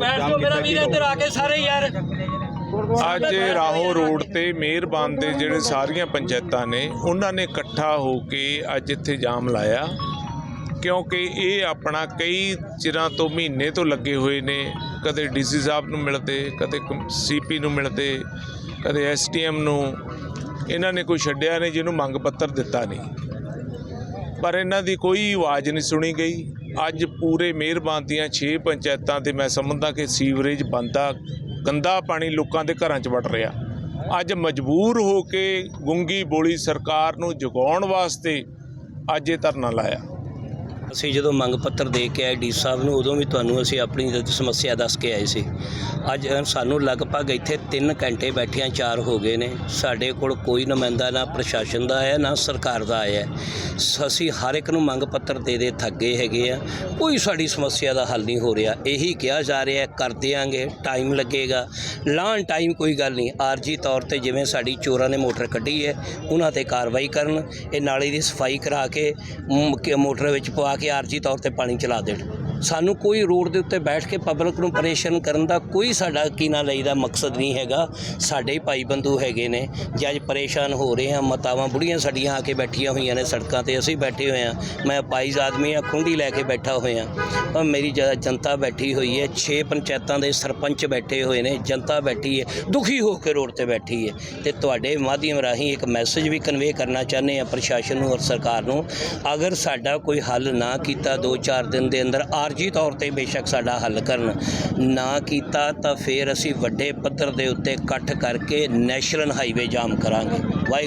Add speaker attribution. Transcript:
Speaker 1: ਵੀਰ ਇੱਧਰ ਆ ਕੇ ਸਾਰੇ ਯਾਰ।
Speaker 2: ਅੱਜ ਰਾਹੋ ਰੋਡ ਤੇ ਮਿਹਰਬਾਨ ਦੇ ਜਿਹੜੇ ਸਾਰੀਆਂ ਪੰਚਾਇਤਾਂ ਨੇ ਉਹਨਾਂ ਨੇ ਇਕੱਠਾ ਹੋ ਕੇ ਅੱਜ ਇੱਥੇ ਜਾਮ ਲਾਇਆ। ਕਿਉਂਕਿ ਇਹ ਆਪਣਾ ਕਈ ਚਿਰਾਂ ਤੋਂ ਮਹੀਨੇ ਤੋਂ ਲੱਗੇ ਹੋਏ ਨੇ। ਕਦੇ ਡੀਸੀ ਸਾਹਿਬ ਨੂੰ ਮਿਲਦੇ ਕਦੇ ਸੀਪੀ ਨੂੰ ਮਿਲਦੇ ਕਦੇ ਐਸਟੀਐਮ ਨੂੰ। ਇਹਨਾਂ ਨੇ ਕੋਈ ਛੱਡਿਆ ਨਹੀਂ ਜਿਹਨੂੰ ਮੰਗ ਪੱਤਰ ਦਿੱਤਾ ਨਹੀਂ। ਪਰ ਇਹਨਾਂ ਦੀ ਕੋਈ ਆਵਾਜ਼ ਨਹੀਂ ਸੁਣੀ ਗਈ। ਅੱਜ ਪੂਰੇ ਮਿਹਰਬਾਨ ਦੀਆਂ 6 ਪੰਚਾਇਤਾਂ ਤੇ ਮੈਂ ਸਮਝਦਾ ਕਿ ਸੀਵਰੇਜ ਬੰਦਾ ਗੰਦਾ ਪਾਣੀ ਲੋਕਾਂ ਦੇ ਘਰਾਂ 'ਚ ਵੜ ਰਿਹਾ। ਅੱਜ ਮਜਬੂਰ ਹੋ ਕੇ ਗੁੰਗੀ ਬੋਲੀ ਸਰਕਾਰ ਨੂੰ ਜਗਾਉਣ ਵਾਸਤੇ ਅੱਜ ਇਹ ਧਰਨਾ ਲਾਇਆ।
Speaker 3: ਅਸੀਂ ਜਦੋਂ ਮੰਗ ਪੱਤਰ ਦੇ ਕੇ ਆਏ ਡੀ ਸਾਹਿਬ ਨੂੰ, ਉਦੋਂ ਵੀ ਤੁਹਾਨੂੰ ਅਸੀਂ ਆਪਣੀ ਸਮੱਸਿਆ ਦੱਸ ਕੇ ਆਏ ਸੀ। ਅੱਜ ਸਾਨੂੰ ਲਗਭਗ ਇੱਥੇ 3 ਘੰਟੇ ਬੈਠਿਆਂ 4 ਹੋ ਗਏ ਨੇ। ਸਾਡੇ ਕੋਲ ਕੋਈ ਨੁਮਾਇੰਦਾ ਨਾ ਪ੍ਰਸ਼ਾਸਨ ਦਾ ਆਇਆ, ਨਾ ਸਰਕਾਰ ਦਾ ਆਇਆ। ਸ- ਅਸੀਂ ਹਰ ਇੱਕ ਨੂੰ ਮੰਗ ਪੱਤਰ ਦੇ ਦੇ ਥੱਗੇ ਹੈਗੇ ਆ। ਕੋਈ ਸਾਡੀ ਸਮੱਸਿਆ ਦਾ ਹੱਲ ਨਹੀਂ ਹੋ ਰਿਹਾ। ਇਹੀ ਕਿਹਾ ਜਾ ਰਿਹਾ, ਕਰ ਦਿਆਂਗੇ, ਟਾਈਮ ਲੱਗੇਗਾ। ਲਾਣ ਟਾਈਮ ਕੋਈ ਗੱਲ ਨਹੀਂ। ਆਰਜੀ ਤੌਰ ਤੇ ਜਿਵੇਂ ਸਾਡੀ ਚੋਰਾਂ ਨੇ ਮੋਟਰ ਕੱਢੀ ਹੈ, ਉਹਨਾਂ ਤੇ ਕਾਰਵਾਈ ਕਰਨ। ਇਹ ਨਾਲੇ ਦੀ ਸਫ਼ਾਈ ਕਰਾ ਕੇ ਮੋਟਰ ਵਿੱਚ ਪਵਾ ਕੇ ਆਰਜੀ ਤੌਰ ਤੇ ਪਾਣੀ ਚਲਾ ਦੇਣ। ਸਾਨੂੰ ਕੋਈ ਰੋਡ ਦੇ ਉੱਤੇ ਬੈਠ ਕੇ ਪਬਲਿਕ ਨੂੰ ਪਰੇਸ਼ਾਨ ਕਰਨ ਦਾ ਕੋਈ ਸਾਡਾ ਕੀਨਾ ਲਈ ਦਾ ਮਕਸਦ ਨਹੀਂ ਹੈਗਾ। ਸਾਡੇ ਭਾਈ ਬੰਧੂ ਹੈਗੇ ਨੇ, ਜੇ ਅੱਜ ਪਰੇਸ਼ਾਨ ਹੋ ਰਹੇ ਹਾਂ, ਮਾਤਾਵਾਂ ਬੁੜੀਆਂ ਸਾਡੀਆਂ ਆ ਕੇ ਬੈਠੀਆਂ ਹੋਈਆਂ ਨੇ ਸੜਕਾਂ ਤੇ, ਅਸੀਂ ਬੈਠੇ ਹੋਏ ਹਾਂ। ਮੈਂ ਪਾਈਜ਼ ਆਦਮੀ ਆ, ਖੁੰਡੀ ਲੈ ਕੇ ਬੈਠਾ ਹੋਇਆ। ਪਰ ਮੇਰੀ ਜ਼ਿਆਦਾ ਜਨਤਾ ਬੈਠੀ ਹੋਈ ਹੈ 6 ਪੰਚਾਇਤਾਂ ਦੇ ਸਰਪੰਚ ਬੈਠੇ ਹੋਏ ਨੇ, ਜਨਤਾ ਬੈਠੀ ਹੈ, ਦੁਖੀ ਹੋ ਕੇ ਰੋਡ ਤੇ ਬੈਠੀ ਹੈ। ਤੇ ਤੁਹਾਡੇ ਮਾਧਿਅਮ ਰਾਹੀਂ ਇੱਕ ਮੈਸੇਜ ਵੀ ਕਨਵੇ ਕਰਨਾ ਚਾਹੁੰਦੇ ਆ ਪ੍ਰਸ਼ਾਸਨ ਨੂੰ ਔਰ ਸਰਕਾਰ ਨੂੰ। ਅਗਰ ਸਾਡਾ ਕੋਈ ਹੱਲ ਨਾ ਕੀਤਾ 2-4 ਦਿਨ ਦੇ ਅੰਦਰ ਆ ਆਰਜੀ ਤੌਰ ਤੇ ਬੇਸ਼ੱਕ ਸਾਡਾ ਹੱਲ ਕਰਨ ਨਾ ਕੀਤਾ, ਤਾਂ ਫਿਰ ਅਸੀਂ ਵੱਡੇ ਪੱਧਰ ਦੇ ਉੱਤੇ ਇਕੱਠ ਕਰਕੇ ਨੈਸ਼ਨਲ ਹਾਈਵੇ ਜਾਮ ਕਰਾਂਗੇ। ਵਾਹਿਗੁਰੂ